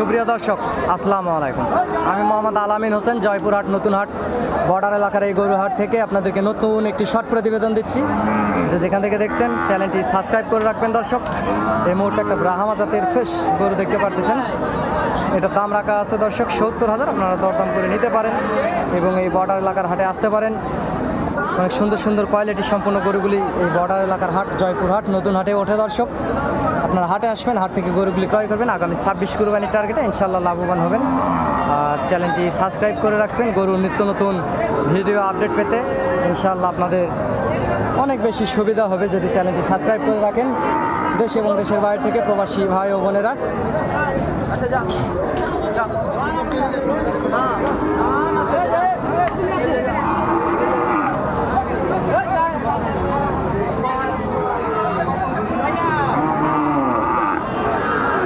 সুপ্রিয় দর্শক, আসসালামু আলাইকুম। আমি মোহাম্মদ আলামিন হোসেন, জয়পুরহাট নতুন হাট বর্ডার এলাকার এই গরুহাট থেকে আপনাদেরকে নতুন একটি শর্ট প্রতিবেদন দিচ্ছি। যে যেখান থেকে দেখছেন চ্যানেলটি সাবস্ক্রাইব করে রাখবেন দর্শক। এই মুহূর্তে একটা ব্রাহ্মা জাতের ফ্রেশ গরু দেখতে পারতেছেন। এটা দাম রাখা আছে দর্শক সত্তর হাজার, আপনারা দরদাম করে নিতে পারেন এবং এই বর্ডার এলাকার হাটে আসতে পারেন। অনেক সুন্দর সুন্দর কোয়ালিটি সম্পন্ন গরুগুলি এই বর্ডার এলাকার হাট জয়পুর হাট নতুন হাটে ওঠে দর্শক। আপনারা হাটে আসবেন, হাট থেকে গরুগুলি ক্রয় করবেন। আগামী ছাব্বিশ কুরবানির টার্গেটে ইনশাল্লাহ লাভবান হবেন। আর চ্যানেলটি সাবস্ক্রাইব করে রাখবেন, গরুর নিত্য নতুন ভিডিও আপডেট পেতে। ইনশাল্লাহ আপনাদের অনেক বেশি সুবিধা হবে যদি চ্যানেলটি সাবস্ক্রাইব করে রাখেন। দেশ এবং দেশের বাইরে থেকে প্রবাসী ভাই ও বোনেরা। আচ্ছা